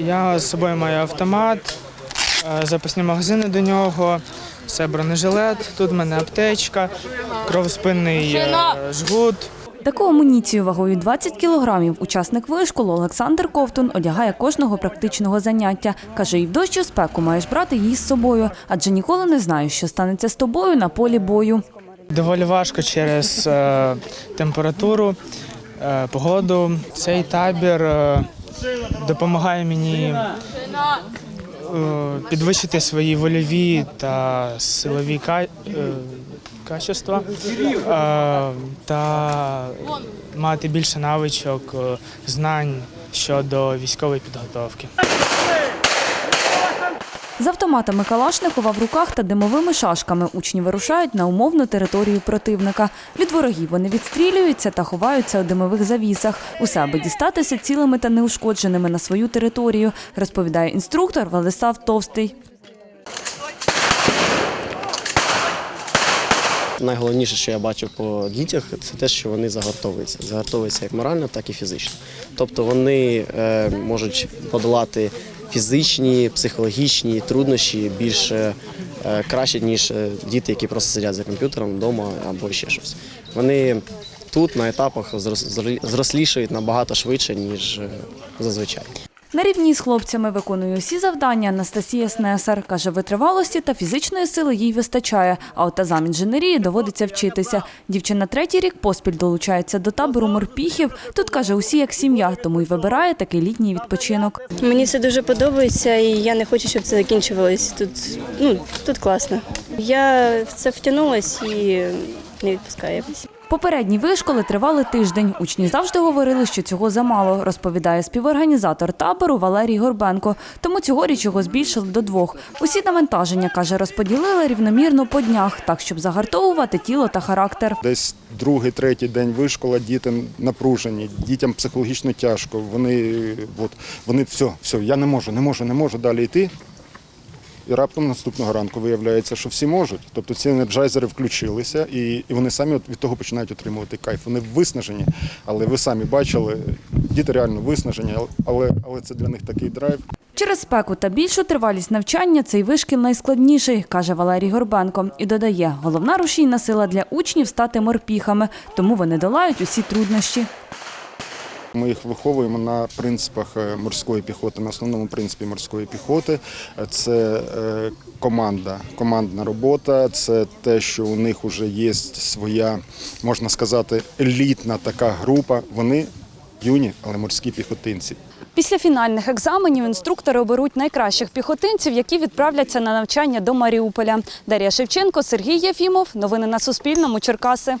Я з собою маю автомат, е, запасні магазини до нього, це бронежилет, тут в мене аптечка, кровоспинний е, жгут. Таку амуніцію вагою 20 кілограмів учасник вишколу Олександр Ковтун одягає кожного практичного заняття. Каже, і в дощ і спеку маєш брати її з собою, адже ніколи не знаєш, що станеться з тобою на полі бою. Доволі важко через е, температуру, погоду. Цей табір допомагає мені е, підвищити свої вольові та силові е, качества е, та мати більше навичок, знань щодо військової підготовки. З автоматами Калашникова в руках та димовими шашками учні вирушають на умовну територію противника. Від ворогів вони відстрілюються та ховаються у димових завісах. Усе аби дістатися цілими та неушкодженими на свою територію, розповідає інструктор Владислав Товстий. Найголовніше, що я бачив по дітях, це те, що вони загортовуються. Загортовуються як морально, так і фізично. Тобто вони е, можуть подолати фізичні, психологічні труднощі більш е, краще, ніж е, діти, які просто сидять за комп'ютером вдома або ще щось. Вони тут на етапах зрос- зрослішають набагато швидше, ніж е, зазвичай. На рівні з хлопцями виконує усі завдання Анастасія Снесар. Каже, витривалості та фізичної сили їй вистачає, а от азам інженерії доводиться вчитися. Дівчина третій рік поспіль долучається до табору морпіхів. Тут каже, усі як сім'я, тому й вибирає такий літній відпочинок. Мені це дуже подобається, і я не хочу, щоб це закінчувалось. Тут ну тут класно. Я в це втягнулась і не відпускаю. Попередні вишколи тривали тиждень. Учні завжди говорили, що цього замало, розповідає співорганізатор табору Валерій Горбенко. Тому цьогоріч його збільшили до двох. Усі навантаження, каже, розподілили рівномірно по днях, так щоб загартовувати тіло та характер. Десь другий, третій день вишкола, діти напружені, дітям психологічно тяжко. Вони, от, вони все, все, я не можу, не можу, не можу далі йти. І раптом наступного ранку виявляється, що всі можуть. Тобто ці енерджайзери включилися, і, вони самі від того починають отримувати кайф. Вони виснажені, але ви самі бачили, діти реально виснажені, але, але це для них такий драйв. Через спеку та більшу тривалість навчання цей вишкіл найскладніший, каже Валерій Горбенко. І додає, головна рушійна сила для учнів стати морпіхами, тому вони долають усі труднощі. Ми їх виховуємо на принципах е, морської піхоти, на основному принципі морської піхоти. Це е, команда, командна робота, це те, що у них вже є своя, можна сказати, елітна така група. Вони юні, але морські піхотинці. Після фінальних екзаменів інструктори оберуть найкращих піхотинців, які відправляться на навчання до Маріуполя. Дар'я Шевченко, Сергій Єфімов. Новини на Суспільному. Черкаси.